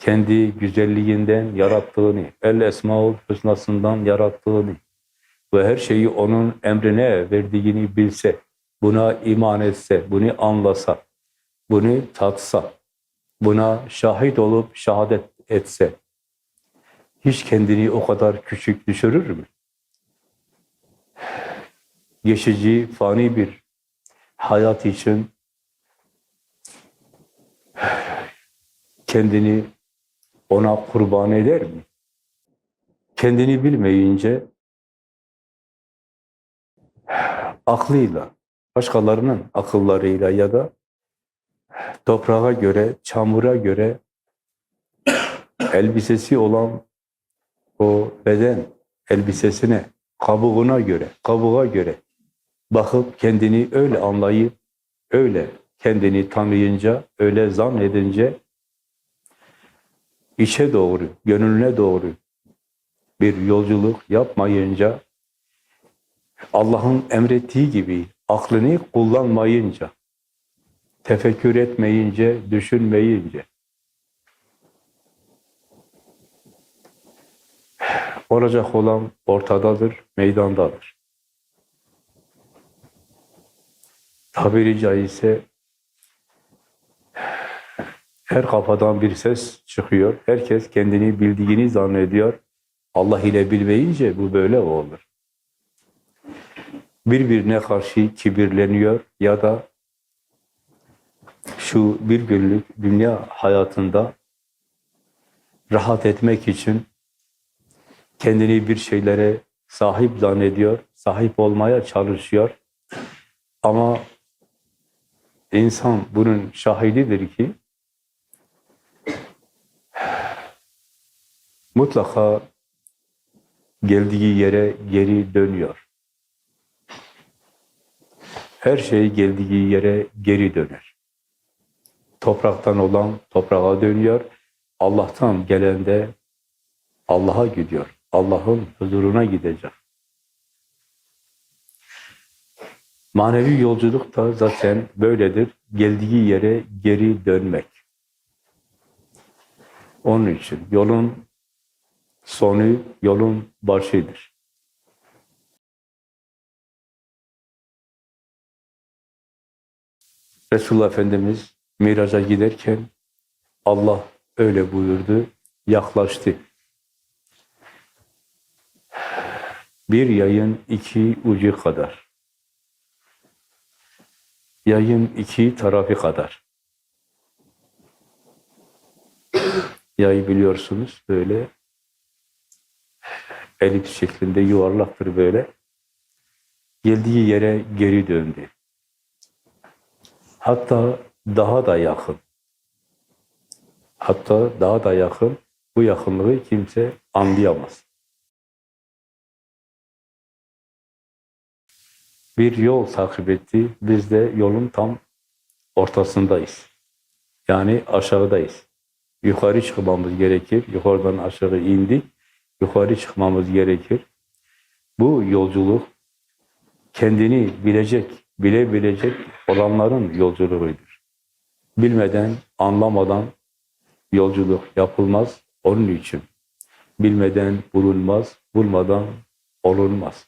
kendi güzelliğinden yarattığını, el esmaul hüsnasından yarattığını ve her şeyi onun emrine verdiğini bilse, buna iman etse, bunu anlasa, bunu tatsa, buna şahit olup şehadet etse, hiç kendini o kadar küçük düşürür mü? Geçici, fani bir hayat için kendini ona kurban eder mi? Kendini bilmeyince aklıyla, başkalarının akıllarıyla ya da toprağa göre, çamura göre elbisesi olan o beden elbisesine, kabuğuna göre, kabuğa göre bakıp kendini öyle anlayıp, öyle kendini tanıyınca, öyle zannedince içe doğru, gönlüne doğru bir yolculuk yapmayınca, Allah'ın emrettiği gibi aklını kullanmayınca, tefekkür etmeyince, düşünmeyince, olacak olan ortadadır, meydandadır. Tabiri caizse her kafadan bir ses çıkıyor. Herkes kendini bildiğini zannediyor. Allah ile bilmeyince bu böyle olur. Birbirine karşı kibirleniyor ya da şu bir günlük dünya hayatında rahat etmek için kendini bir şeylere sahip zannediyor, sahip olmaya çalışıyor. Ama insan bunun şahididir ki mutlaka geldiği yere geri dönüyor. Her şey geldiği yere geri döner. Topraktan olan toprağa dönüyor. Allah'tan gelen de Allah'a gidiyor. Allah'ın huzuruna gidecek. Manevi yolculuk da zaten böyledir. Geldiği yere geri dönmek. Onun için yolun sonu, yolun başıdır. Resulullah Efendimiz miraca giderken Allah öyle buyurdu, yaklaştı. Bir yayın iki ucu kadar. Yayın iki tarafı kadar. Yay biliyorsunuz böyle elips şeklinde yuvarlaktır böyle. Geldiği yere geri döndü. Hatta daha da yakın. Hatta daha da yakın. Bu yakınlığı kimse anlayamaz. Bir yol takip etti. Biz de yolun tam ortasındayız. Yani aşağıdayız. Yukarı çıkmamız gerekir. Yukarıdan aşağı indik. Yukarı çıkmamız gerekir. Bu yolculuk kendini bilecek, bilebilecek olanların yolculuğudur. Bilmeden, anlamadan yolculuk yapılmaz. Onun için bilmeden bulunmaz, bulmadan olunmaz.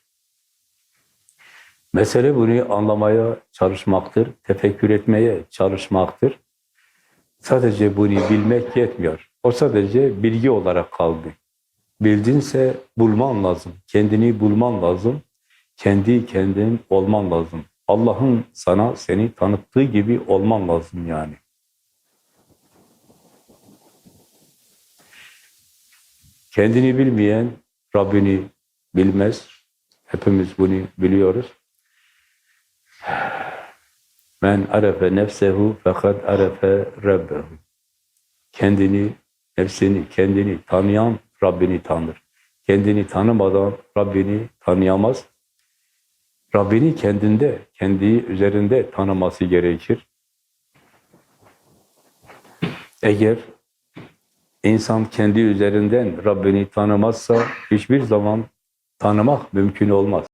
Mesele bunu anlamaya çalışmaktır, tefekkür etmeye çalışmaktır. Sadece bunu bilmek yetmiyor. O sadece bilgi olarak kaldı. Bildinse bulman lazım. Kendini bulman lazım. Kendi kendin olman lazım. Allah'ın sana seni tanıttığı gibi olman lazım yani. Kendini bilmeyen Rabbini bilmez. Hepimiz bunu biliyoruz. Men arefe nefsehu fakat arefe rabbehu. Kendini, nefsini, kendini tanıyan Rabbini tanır. Kendini tanımadan Rabbini tanıyamaz. Rabbini kendinde, kendi üzerinde tanıması gerekir. Eğer insan kendi üzerinden Rabbini tanımazsa hiçbir zaman tanımak mümkün olmaz.